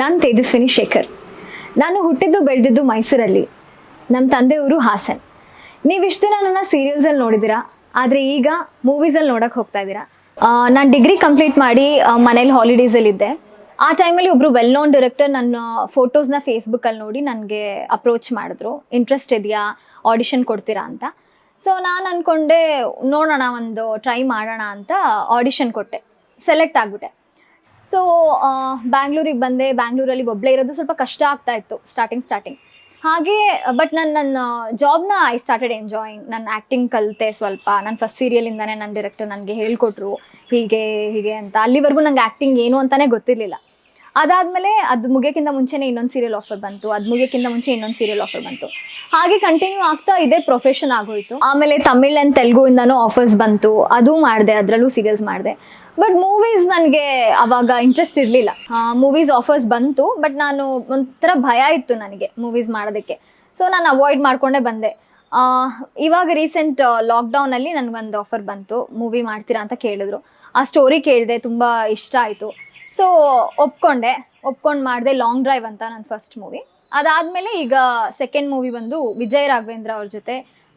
ನಾನು ತೇಜಸ್ವಿನಿ ಶೇಖರ್. ನಾನು ಹುಟ್ಟಿದ್ದು ಬೆಳೆದಿದ್ದು ಮೈಸೂರಲ್ಲಿ. ನಮ್ಮ ತಂದೆಯವರು ಹಾಸನ್. ನೀವು ಇಷ್ಟು ದಿನ ನನ್ನ ಸೀರಿಯಲ್ಸಲ್ಲಿ ನೋಡಿದ್ದೀರಾ ಆದರೆ ಈಗ ಮೂವೀಸಲ್ಲಿ ನೋಡೋಕೆ ಹೋಗ್ತಾ ಇದ್ದೀರಾ ನಾನು ಡಿಗ್ರಿ ಕಂಪ್ಲೀಟ್ ಮಾಡಿ ಮನೇಲಿ ಹಾಲಿಡೇಸಲ್ಲಿದ್ದೆ ಆ ಟೈಮಲ್ಲಿ ಒಬ್ಬರು ವೆಲ್ ನೋನ್ ಡೈರೆಕ್ಟರ್ ನನ್ನ ಫೋಟೋಸ್ನ ಫೇಸ್ಬುಕ್ಕಲ್ಲಿ ನೋಡಿ ನನಗೆ ಅಪ್ರೋಚ್ ಮಾಡಿದ್ರು. ಇಂಟ್ರೆಸ್ಟ್ ಇದೆಯಾ? ಆಡಿಷನ್ ಕೊಡ್ತೀರಾ ಅಂತ. ಸೊ ನಾನು ಅಂದ್ಕೊಂಡೆ ನೋಡೋಣ ಒಂದು ಟ್ರೈ ಮಾಡೋಣ ಅಂತ ಆಡಿಷನ್ ಕೊಟ್ಟೆ. ಸೆಲೆಕ್ಟ್ ಆಗಿಬಿಟ್ಟೆ. ಸೊ ಬ್ಯಾಂಗ್ಳೂರಿಗೆ ಬಂದೆ. ಬ್ಯಾಂಗ್ಳೂರಲ್ಲಿ ಒಬ್ಬಳೇ ಇರೋದು ಸ್ವಲ್ಪ ಕಷ್ಟ ಆಗ್ತಾ ಇತ್ತು ಸ್ಟಾರ್ಟಿಂಗ್ ಸ್ಟಾರ್ಟಿಂಗ್ ಹಾಗೆ ಬಟ್ ನಾನು ನನ್ನ ಜಾಬ್ನ ಐ ಸ್ಟಾರ್ಟೆಡ್ ಎಂಜಾಯಿಂಗ್ ನಾನು ಆ್ಯಕ್ಟಿಂಗ್ ಕಲಿತೆ ಸ್ವಲ್ಪ. ನನ್ನ ಫಸ್ಟ್ ಸೀರಿಯಲಿಂದನೇ ನನ್ನ ಡೈರೆಕ್ಟರ್ ನನಗೆ ಹೇಳ್ಕೊಟ್ರು. ಹೀಗೆ ಹೀಗೆ ಅಂತ. ಅಲ್ಲಿವರೆಗೂ ನಂಗೆ ಆ್ಯಕ್ಟಿಂಗ್ ಏನು ಅಂತಲೇ ಗೊತ್ತಿರಲಿಲ್ಲ. ಅದಾದಮೇಲೆ ಅದು ಮುಗಿಯೋಕ್ಕಿಂತ ಮುಂಚೆನೇ ಇನ್ನೊಂದು ಸೀರಿಯಲ್ ಆಫರ್ ಬಂತು. ಅದು ಮುಗಿಯೋಕ್ಕಿಂತ ಮುಂಚೆ ಇನ್ನೊಂದು ಸೀರಿಯಲ್ ಆಫರ್ ಬಂತು. ಹಾಗೆ ಕಂಟಿನ್ಯೂ ಆಗ್ತಾ ಇದೇ ಪ್ರೊಫೆಷನ್ ಆಗೋಯಿತು. ಆಮೇಲೆ ತಮಿಳ್ ಆ್ಯಂಡ್ ತೆಲುಗುಯಿಂದನೂ ಆಫರ್ಸ್ ಬಂತು. ಅದು ಮಾಡಿದೆ, ಅದರಲ್ಲೂ ಸೀರಿಯಲ್ಸ್ ಮಾಡಿದೆ. ಬಟ್ ಮೂವೀಸ್ ನನಗೆ ಅವಾಗ ಇಂಟ್ರೆಸ್ಟ್ ಇರಲಿಲ್ಲ. ಮೂವೀಸ್ ಆಫರ್ಸ್ ಬಂತು ಬಟ್ ನಾನು ಒಂಥರ ಭಯ ಇತ್ತು ನನಗೆ ಮೂವೀಸ್ ಮಾಡೋದಕ್ಕೆ. ಸೊ ನಾನು ಅವಾಯ್ಡ್ ಮಾಡಿಕೊಂಡೇ ಬಂದೆ. ಇವಾಗ ರೀಸೆಂಟ್ ಲಾಕ್ಡೌನಲ್ಲಿ ನನಗೊಂದು ಆಫರ್ ಬಂತು ಮೂವಿ ಮಾಡ್ತೀರಾ ಅಂತ ಕೇಳಿದ್ರು. ಆ ಸ್ಟೋರಿ ಕೇಳಿದೆ, ತುಂಬ ಇಷ್ಟ ಆಯಿತು. ಸೊ ಒಪ್ಕೊಂಡೆ. ಒಪ್ಕೊಂಡು ಮಾಡಿದೆ ಲಾಂಗ್ ಡ್ರೈವ್ ಅಂತ ನನ್ನ ಫಸ್ಟ್ ಮೂವಿ ಅದಾದಮೇಲೆ ಈಗ ಸೆಕೆಂಡ್ ಮೂವಿ ಬಂದು ವಿಜಯ್ ರಾಘವೇಂದ್ರ ಅವ್ರ ಜೊತೆ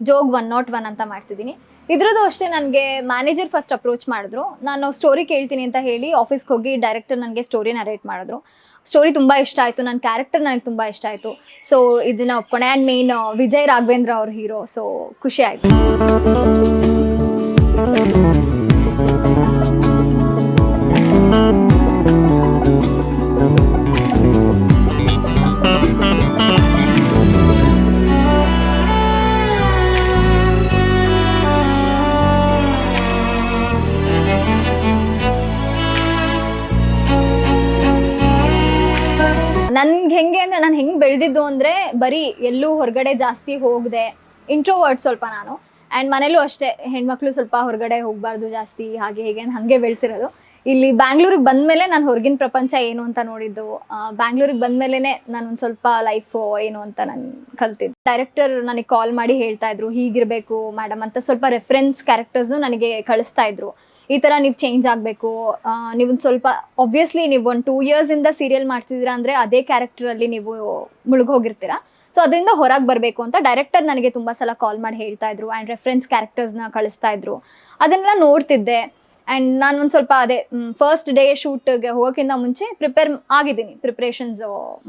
ಜೋಗ್ ಒನ್ ನಾಟ್ ಒನ್ ಅಂತ ಮಾಡ್ತಿದ್ದೀನಿ. ಇದ್ರದ್ದು ಅಷ್ಟೇ ನನಗೆ ಮ್ಯಾನೇಜರ್ ಫಸ್ಟ್ ಅಪ್ರೋಚ್ ಮಾಡಿದ್ರು. ನಾನು ಸ್ಟೋರಿ ಕೇಳ್ತೀನಿ ಅಂತ ಹೇಳಿ ಆಫೀಸ್ಗೆ ಹೋಗಿ ಡೈರೆಕ್ಟರ್ ನನಗೆ ಸ್ಟೋರಿ ನರೇಟ್ ಮಾಡಿದ್ರು. ಸ್ಟೋರಿ ತುಂಬ ಇಷ್ಟ ಆಯಿತು. ನನ್ನ ಕ್ಯಾರೆಕ್ಟರ್ ನನಗೆ ತುಂಬ ಇಷ್ಟ ಆಯಿತು. ಸೊ ಇದನ್ನ ಒಪ್ಕೊಂಡೆ. ಆ್ಯಂಡ್ ಮೇನ್ ವಿಜಯ್ ರಾಘವೇಂದ್ರ ಅವ್ರ ಹೀರೋ ಸೊ ಖುಷಿ ಆಯಿತು. ನನ್ಗೆ ಹೆಂಗೆ ಅಂದ್ರೆ ನಾನು ಹೆಂಗೆ ಬೆಳೆದಿದ್ದು ಅಂದ್ರೆ ಬರೀ ಎಲ್ಲೂ ಹೊರಗಡೆ ಜಾಸ್ತಿ ಹೋಗದೆ ಇಂಟ್ರೋವರ್ಡ್ ಸ್ವಲ್ಪ ನಾನು. ಆ್ಯಂಡ್ ಮನೇಲೂ ಅಷ್ಟೇ, ಹೆಣ್ಮಕ್ಳು ಸ್ವಲ್ಪ ಹೊರಗಡೆ ಹೋಗಬಾರ್ದು ಜಾಸ್ತಿ, ಹಾಗೆ ಹೀಗೆ ಹಾಗೆ ಬೆಳೆಸಿರೋದು. ಇಲ್ಲಿ ಬ್ಯಾಂಗ್ಳೂರಿಗೆ ಬಂದಮೇಲೆ ನಾನು ಹೊರಗಿನ ಪ್ರಪಂಚ ಏನು ಅಂತ ನೋಡಿದ್ದು ಬ್ಯಾಂಗ್ಳೂರಿಗೆ ಬಂದಮೇಲೆ ನಾನು ಒಂದು ಸ್ವಲ್ಪ ಲೈಫು ಏನು ಅಂತ ನಾನು ಕಲ್ತಿದ್ದೆ. ಡೈರೆಕ್ಟರ್ ನನಗೆ ಕಾಲ್ ಮಾಡಿ ಹೇಳ್ತಾ ಇದ್ರು, ಹೀಗಿರಬೇಕು ಮೇಡಮ್ ಅಂತ ಸ್ವಲ್ಪ ರೆಫರೆನ್ಸ್ ಕ್ಯಾರೆಕ್ಟರ್ಸು ನನಗೆ ಕಳಿಸ್ತಾ ಇದ್ರು. ಈ ಥರ ನೀವು ಚೇಂಜ್ ಆಗಬೇಕು. ನೀವು ಸ್ವಲ್ಪ ಒಬ್ವಿಯಸ್ಲಿ ನೀವು ಒಂದು ಟೂ ಇಯರ್ಸಿಂದ ಸೀರಿಯಲ್ ಮಾಡ್ತಿದ್ದೀರಾ ಅಂದರೆ ಅದೇ ಕ್ಯಾರೆಕ್ಟರಲ್ಲಿ ನೀವು ಮುಳುಗೋಗಿರ್ತೀರಾ ಸೊ ಅದರಿಂದ ಹೊರಗೆ ಬರಬೇಕು ಅಂತ ಡೈರೆಕ್ಟರ್ ನನಗೆ ತುಂಬ ಸಲ ಕಾಲ್ ಮಾಡಿ ಹೇಳ್ತಾ ಇದ್ರು ಆ್ಯಂಡ್ ರೆಫರೆನ್ಸ್ ಕ್ಯಾರೆಕ್ಟರ್ಸ್ನ ಕಳಿಸ್ತಾ ಇದ್ರು. ಅದನ್ನೆಲ್ಲ ನೋಡ್ತಿದ್ದೆ. ಆ್ಯಂಡ್ ನಾನು ಒಂದು ಸ್ವಲ್ಪ ಅದೇ ಫಸ್ಟ್ ಡೇ ಶೂಟ್ಗೆ ಹೋಗೋಕ್ಕಿಂತ ಮುಂಚೆ ಪ್ರಿಪೇರ್ ಆಗಿದ್ದೀನಿ ಪ್ರಿಪ್ರೇಷನ್ಸ್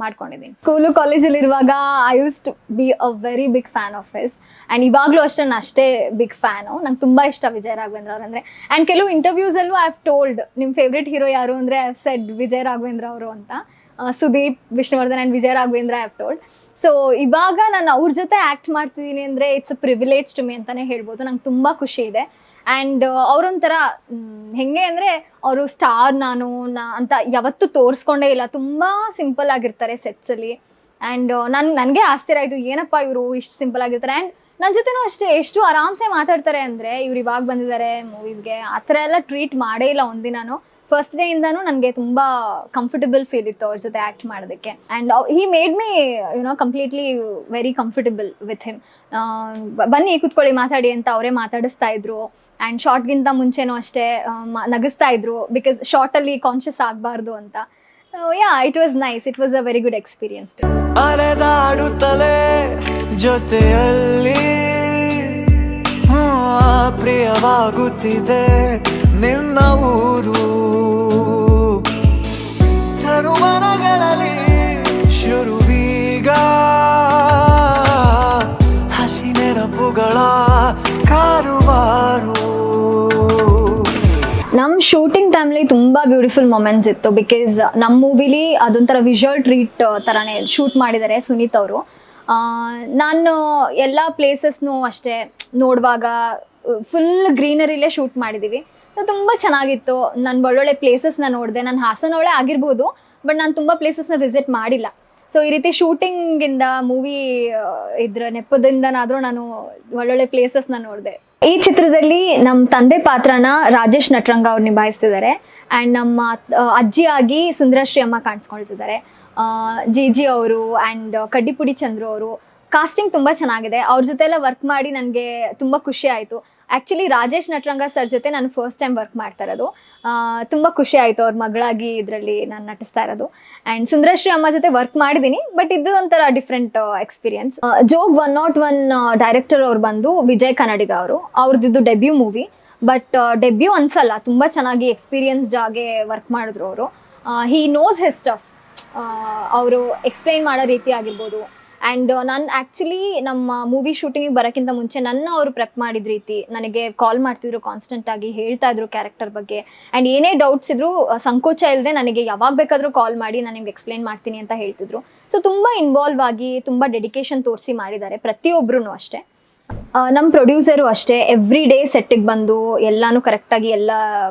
ಮಾಡ್ಕೊಂಡಿದ್ದೀನಿ. School ಕಾಲೇಜಲ್ಲಿರುವಾಗ I use to be a very big fan of his and ಇವಾಗಲೂ ಅಷ್ಟೇ ನಾನು ಅಷ್ಟೇ ಬಿಗ್ ಫ್ಯಾನು ನಂಗೆ ತುಂಬ ಇಷ್ಟ ವಿಜಯ್ ರಾಘವೇಂದ್ರ ಅವ್ರು ಅಂದರೆ. ಆ್ಯಂಡ್ ಕೆಲವು ಇಂಟರ್ವ್ಯೂಸಲ್ಲೂ ಐ ಹ್ಯಾವ್ ಟೋಲ್ಡ್ ನಿಮ್ಮ ಫೇವ್ರೆಟ್ ಹೀರೋ ಯಾರು ಅಂದರೆ I have said Vijay Raghavendra ಅವರು ಅಂತ. Sudeep, Vishnuvardhan and Vijay Raghavendra of told so ಇವಾಗ ನಾನು ಅವ್ರ ಜೊತೆ ಆ್ಯಕ್ಟ್ ಮಾಡ್ತಿದ್ದೀನಿ ಅಂದರೆ it's a privilege to me ಅಂತಲೇ ಹೇಳ್ಬೋದು. ನಂಗೆ ತುಂಬ ಖುಷಿ ಇದೆ. ಆ್ಯಂಡ್ ಅವರೊಂಥರ ಹೆಂಗೆ ಅಂದರೆ ಅವರು ಸ್ಟಾರ್ ನಾನು ನಾ- ಅಂತ ಯಾವತ್ತೂ ತೋರಿಸ್ಕೊಂಡೇ ಇಲ್ಲ. ತುಂಬ ಸಿಂಪಲ್ ಆಗಿರ್ತಾರೆ ಸೆಟ್ಸಲ್ಲಿ ಆ್ಯಂಡ್ ನಾನು, ನನಗೆ ಆಶ್ಚರ್ಯ ಆಯಿತು, ಏನಪ್ಪ ಇವರು ಇಷ್ಟು ಸಿಂಪಲ್ ಆಗಿರ್ತಾರೆ. ಆ್ಯಂಡ್ ನನ್ನ ಜೊತೆನೂ ಅಷ್ಟೇ, ಎಷ್ಟು ಆರಾಮ್ಸೆ ಮಾತಾಡ್ತಾರೆ ಅಂದರೆ ಇವ್ರು ಇವಾಗ ಬಂದಿದ್ದಾರೆ ಮೂವೀಸ್ಗೆ ಆ ಥರ ಎಲ್ಲ ಟ್ರೀಟ್ ಮಾಡೇ ಇಲ್ಲ ಒಂದಿನಾನು. ಫಸ್ಟ್ ಡೇ ಇಂದಾನು ನನಗೆ ತುಂಬ ಕಂಫರ್ಟಬಲ್ ಫೀಲ್ ಇತ್ತು ಅವ್ರ ಜೊತೆ ಆ್ಯಕ್ಟ್ ಮಾಡೋದಕ್ಕೆ. And he made me you know completely very comfortable with him ಬನ್ನಿ ಕೂತ್ಕೊಳ್ಳಿ, ಮಾತಾಡಿ ಅಂತ ಅವರೇ ಮಾತಾಡಿಸ್ತಾ ಇದ್ರು. ಆ್ಯಂಡ್ ಶಾರ್ಟ್ಗಿಂತ ಮುಂಚೆನೂ ಅಷ್ಟೇ ನಗಿಸ್ತಾ ಇದ್ರು. ಬಿಕಾಸ್ ಶಾರ್ಟಲ್ಲಿ ಕಾನ್ಷಿಯಸ್ ಆಗಬಾರ್ದು ಅಂತ. Yeah it was nice it was a very good experience ಜೊತೆಯಲ್ಲಿ ಪ್ರಿಯವಾಗುತ್ತಿದೆ. ನಿನ್ನ ಊರು ಶೂಟಿಂಗ್ ಟೈಮ್ಲಿ ತುಂಬ ಬ್ಯೂಟಿಫುಲ್ ಮೊಮೆಂಟ್ಸ್ ಇತ್ತು ಬಿಕಾಸ್ ನಮ್ಮ ಮೂವಿಲಿ ಅದೊಂಥರ ವಿಜುವಲ್ ಟ್ರೀಟ್ ಥರನೇ ಶೂಟ್ ಮಾಡಿದ್ದಾರೆ ಸುನೀತ್ ಅವರು. ನಾನು ಎಲ್ಲ ಪ್ಲೇಸಸ್ನು ಅಷ್ಟೇ ನೋಡುವಾಗ ಫುಲ್ ಗ್ರೀನರಿಲೇ ಶೂಟ್ ಮಾಡಿದ್ದೀವಿ ತುಂಬ ಚೆನ್ನಾಗಿತ್ತು. ನಾನು ಒಳ್ಳೊಳ್ಳೆ ಪ್ಲೇಸಸ್ನ ನೋಡಿದೆ. ನಾನು ಹಾಸನೊಳೆ ಆಗಿರ್ಬೋದು ಬಟ್ ನಾನು ತುಂಬ ಪ್ಲೇಸಸ್ನ ವಿಸಿಟ್ ಮಾಡಿಲ್ಲ. ಸೊ ಈ ರೀತಿ ಶೂಟಿಂಗಿಂದ ಮೂವಿ ಇದ್ರ ನೆಪದಿಂದನಾದರೂ ನಾನು ಒಳ್ಳೊಳ್ಳೆ ಪ್ಲೇಸಸ್ನ ನೋಡಿದೆ. ಈ ಚಿತ್ರದಲ್ಲಿ ನಮ್ಮ ತಂದೆ ಪಾತ್ರನ ರಾಜೇಶ್ ನಟರಂಗ ಅವ್ರು ನಿಭಾಯಿಸ್ತಿದ್ದಾರೆ. ಆ್ಯಂಡ್ ನಮ್ಮ ಅಜ್ಜಿ ಅಜ್ಜಿಯಾಗಿ ಸುಂದರಶ್ರೀ ಅಮ್ಮ ಕಾಣಿಸ್ಕೊಳ್ತಿದ್ದಾರೆ. ಜಿ ಜಿ ಅವರು ಆ್ಯಂಡ್ ಕಡ್ಡಿಪುಡಿ ಚಂದ್ರು ಅವರು. ಕಾಸ್ಟಿಂಗ್ ತುಂಬ ಚೆನ್ನಾಗಿದೆ. ಅವ್ರ ಜೊತೆ ಎಲ್ಲ ವರ್ಕ್ ಮಾಡಿ ನನಗೆ ತುಂಬ ಖುಷಿ ಆಯಿತು. ಆ್ಯಕ್ಚುಲಿ ರಾಜೇಶ್ ನಟರಂಗ ಸರ್ ಜೊತೆ ನಾನು ಫಸ್ಟ್ ಟೈಮ್ ವರ್ಕ್ ಮಾಡ್ತಾ ಇರೋದು. ತುಂಬ ಖುಷಿ ಆಯಿತು ಅವ್ರ ಮಗಳಾಗಿ ಇದರಲ್ಲಿ ನಾನು ನಟಿಸ್ತಾ ಇರೋದು. ಆ್ಯಂಡ್ ಸುಂದರಶ್ರೀ ಅಮ್ಮ ಜೊತೆ ವರ್ಕ್ ಮಾಡಿದ್ದೀನಿ ಬಟ್ ಇದು ಒಂಥರ ಡಿಫ್ರೆಂಟ್ ಎಕ್ಸ್ಪೀರಿಯನ್ಸ್ ಜೋಗ್ ಒನ್ ನಾಟ್ ಒನ್ ಡೈರೆಕ್ಟರ್ ಅವ್ರು ಬಂದು ವಿಜಯ್ ಕನ್ನಡಿಗ ಅವರು. ಅವ್ರದ್ದು ಡೆಬ್ಯೂ ಮೂವಿ ಬಟ್ ಡೆಬ್ಯೂ ಅನ್ಸಲ್ಲ, ತುಂಬ ಚೆನ್ನಾಗಿ ಎಕ್ಸ್ಪೀರಿಯನ್ಸ್ಡ್ ಆಗಿ ವರ್ಕ್ ಮಾಡಿದ್ರು ಅವರು. ಹಿ ನೋಸ್ ಹೆಸ್ ಸ್ಟಫ್ ಅವರು ಎಕ್ಸ್ಪ್ಲೈನ್ ಮಾಡೋ ರೀತಿ ಆಗಿರ್ಬೋದು. ಆ್ಯಂಡ್ ನಾನು ಆ್ಯಕ್ಚುಲಿ ನಮ್ಮ ಮೂವಿ ಶೂಟಿಂಗಿಗೆ ಬರೋಕ್ಕಿಂತ ಮುಂಚೆ ನನ್ನ ಅವರು ಪ್ರೆಪ್ ಮಾಡಿದ ರೀತಿ ನನಗೆ ಕಾಲ್ ಮಾಡ್ತಿದ್ರು ಕಾನ್ಸ್ಟೆಂಟ್ ಆಗಿ, ಹೇಳ್ತಾ ಇದ್ರು ಕ್ಯಾರೆಕ್ಟರ್ ಬಗ್ಗೆ. ಆ್ಯಂಡ್ ಏನೇ ಡೌಟ್ಸ್ ಇದ್ರು ಸಂಕೋಚ ಇಲ್ಲದೆ ನನಗೆ ಯಾವಾಗ ಬೇಕಾದರೂ ಕಾಲ್ ಮಾಡಿ ನಾನು ನಿಮ್ಗೆ ಎಕ್ಸ್ಪ್ಲೈನ್ ಮಾಡ್ತೀನಿ ಅಂತ ಹೇಳ್ತಿದ್ರು. ಸೊ ತುಂಬ ಇನ್ವಾಲ್ವ್ ಆಗಿ, ತುಂಬ ಡೆಡಿಕೇಶನ್ ತೋರಿಸಿ ಮಾಡಿದ್ದಾರೆ ಪ್ರತಿಯೊಬ್ಬರೂ ಅಷ್ಟೇ. ನಮ್ಮ ಪ್ರೊಡ್ಯೂಸರು ಅಷ್ಟೇ. ಎವ್ರಿ ಡೇ ಸೆಟ್ಟಿಗೆ ಬಂದು ಎಲ್ಲಾನು ಕರೆಕ್ಟಾಗಿ ಎಲ್ಲ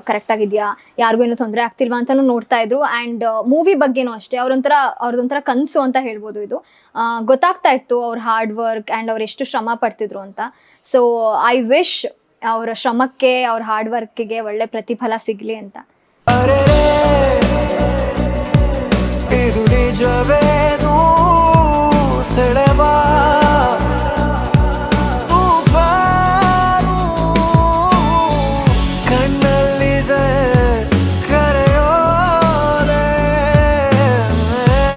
ಕರೆಕ್ಟಾಗಿದೆಯಾ ಯಾರಿಗೂ ಏನೂ ತೊಂದರೆ ಆಗ್ತಿಲ್ವಾ ಅಂತಲೂ ನೋಡ್ತಾ ಇದ್ರು. ಆ್ಯಂಡ್ ಮೂವಿ ಬಗ್ಗೆನೂ ಅಷ್ಟೇ. ಅವ್ರೊಂಥರ, ಅವ್ರದೊಂಥರ ಕನಸು ಅಂತ ಹೇಳ್ಬೋದು ಇದು. ಗೊತ್ತಾಗ್ತಾ ಇತ್ತು ಅವ್ರ ಹಾರ್ಡ್ ವರ್ಕ್ ಆ್ಯಂಡ್ ಅವ್ರು ಎಷ್ಟು ಶ್ರಮ ಪಡ್ತಿದ್ರು ಅಂತ. ಸೊ ಐ ವಿಶ್ ಅವರ ಶ್ರಮಕ್ಕೆ, ಅವ್ರ ಹಾರ್ಡ್ ವರ್ಕಿಗೆ ಒಳ್ಳೆ ಪ್ರತಿಫಲ ಸಿಗಲಿ ಅಂತ. ಇದು